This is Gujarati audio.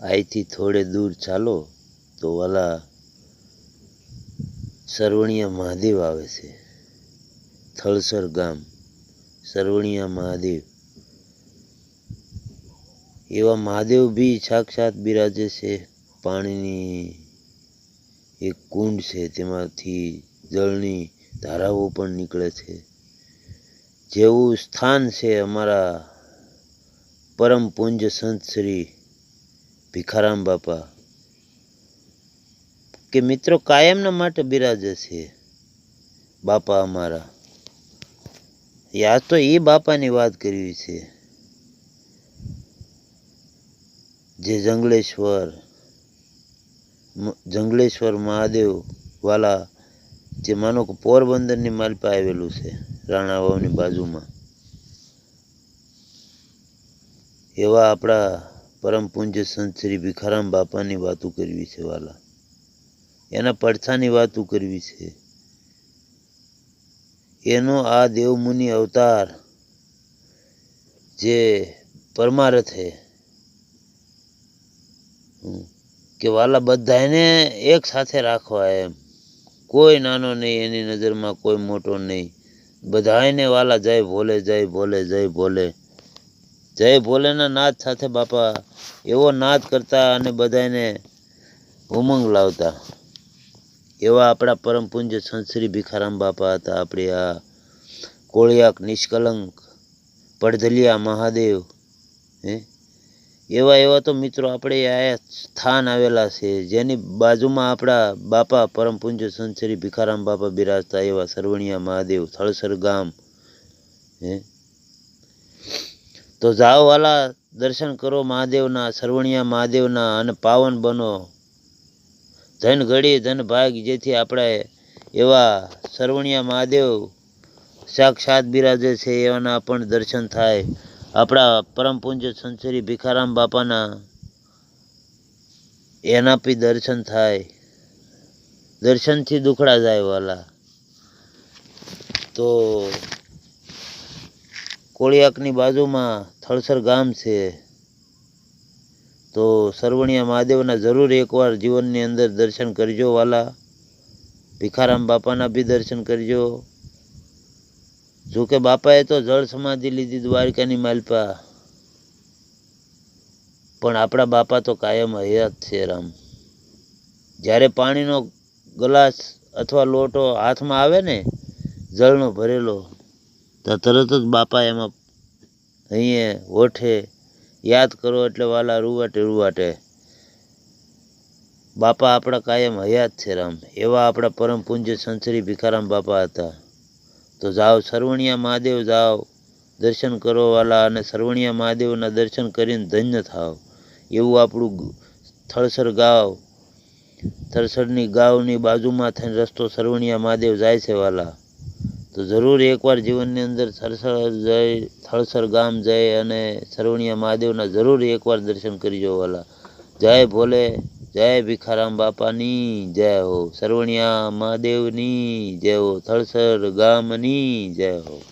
અહીંથી થોડે દૂર ચાલો તો વાલા સરવણિયા મહાદેવ આવે છે. થળસર ગામ, સરવણિયા મહાદેવ. એવા મહાદેવ બી સાક્ષાત બિરાજે છે. પાણીની એક કુંડ છે, તેમાંથી જળની ધારાઓ પણ નીકળે છે. જેવું સ્થાન છે અમારા પરમ પૂજ્ય સંત શ્રી ભીખારામ બાપા, કે મિત્રો કાયમના માટે બિરાજે છે બાપા અમારા. યાદ તો એ બાપાની વાત કરવી છે, જે જંગલેશ્વર જંગલેશ્વર મહાદેવ વાલા જે માનો કે પોરબંદરની માલપા આવેલું છે રાણાવાવની બાજુમાં. એવા આપણા પરમ પૂજ્ય સંત શ્રી ભિખારામ બાપાની વાતો કરવી છે, વાલા. એના પડછાની વાતો કરવી છે. એનો આ દેવમુનિ અવતાર જે પરમારથ હે. કે વાલા બધાને એક સાથે રાખવા એમ. કોઈ નાનો નહીં, એની નજરમાં કોઈ મોટો નહીં. બધાને વાલા, જય ભોલે જય ભોલે જય ભોલે. જય ભોલેના નાદ સાથે બાપા, એવો નાદ કરતા અને બધાને ઉમંગ લાવતા. એવા આપણા પરમ પૂજ્ય સંત શ્રી ભીખારામ બાપા હતા, આપણે આ કોળિયાક નિષ્કલંક, પડધલિયા મહાદેવ, હે? એવા એવા તો મિત્રો આપણે આ સ્થાન આવેલા છે, જેની બાજુમાં આપણા બાપા, પરમ પૂજ્ય સંત શ્રી ભીખારામ બાપા બિરાજતા એવા સરવણિયા મહાદેવ, થળસર ગામ, હે? તો જાઓ વાલા, દર્શન કરો મહાદેવના, સરવણિયા મહાદેવના અને પાવન બનો. ધન ઘડી, ધન ભાગ, જેથી આપણે એવા સરવણિયા મહાદેવ સાક્ષાત બિરાજે છે એવાના પણ દર્શન થાય. આપણા પરમ પૂજ્ય ભિખારામ શ્રી બાપાના એના બી દર્શન થાય. દર્શનથી દુખડા જાય વાલા. તો કોળિયાકની બાજુમાં થળસર ગામ છે. તો સરવણિયા મહાદેવના જરૂર એકવાર જીવનની અંદર દર્શન કરજો વાલા. ભીખારામ બાપાના બી દર્શન કરજો. જોકે બાપાએ તો જળ સમાધિ લીધી દ્વારકાની માલપા. પણ આપણા બાપા તો કાયમ હયાત છે રામ. જ્યારે પાણીનો ગ્લાસ અથવા લોટો હાથમાં આવે ને, જળનો ભરેલો તો તરત જ બાપા એમાં અહીંયા ઓઠે, યાદ કરો એટલે વાલા રૂવાટે રૂવાટે. બાપા આપણા કાયમ હયાત છે રામ. એવા આપણા પરમ પૂજ્ય સંસરી ભિખારામ બાપા હતા. તો જાઓ સરવણિયા મહાદેવ જાઓ, દર્શન કરો વાલા અને સરવણિયા મહાદેવના દર્શન કરીને ધન્ય થાવ એવું આપણું થળસર ગાવ, થળસરની ગાવની બાજુમાં થઈને રસ્તો સરવણિયા મહાદેવ જાય છે વાલા. તો જરૂર એકવાર જીવનની અંદર થળસર જઈ થળસર ગામ જઈ અને સરવણિયા મહાદેવના જરૂર એકવાર દર્શન કરજો વાલા. જય ભોલે, જય ભીખારામ બાપાની, જય હો. સરવણિયા મહાદેવની, જય હો. થળસર ગામની, જય હો.